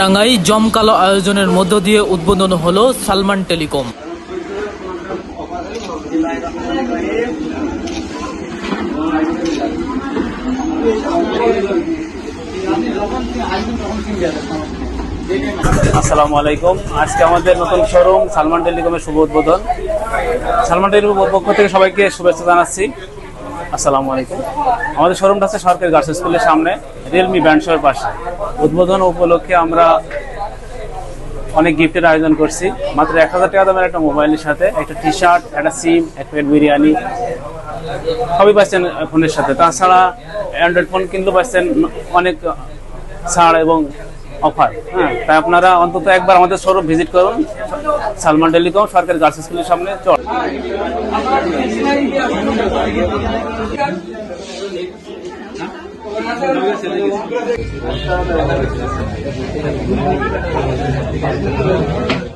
ডাঙ্গাই জমকালো আয়োজনের মধ্য দিয়ে উদ্বোধন হলো সালমান টেলিকম। আসসালামু আলাইকুম। আজকে আমাদের নতুন শোরুম সালমান টেলিকমের শুভ উদ্বোধন। সালমান টেলিকমের পক্ষ থেকে সবাইকে শুভেচ্ছা জানাচ্ছি। আসসালামু আলাইকুম। আমাদের শোরুমটা আছে সরকারি গার্লস স্কুলের সামনে রিয়েলমি ব্যান্ড শোর পাশে। উদ্বোধন উপলক্ষে আমরা অনেক গিফটের আয়োজন করছি। মাত্র এক হাজার টাকা দামের একটা মোবাইলের সাথে, একটা টি শার্ট একটা সিম এক প্লেট বিরিয়ানি। সবই পাচ্ছেন ফোনের সাথে। তাছাড়া অ্যান্ড্রয়েড ফোন কিনলেও পাচ্ছেন অনেক ছাড় এবং অফার। হ্যাঁ তাই আপনারা অন্তত একবার আমাদের শোরুম ভিজিট করুন। সালমান টেলিকম, সরকারি গার্লস স্কুলের সামনে চল।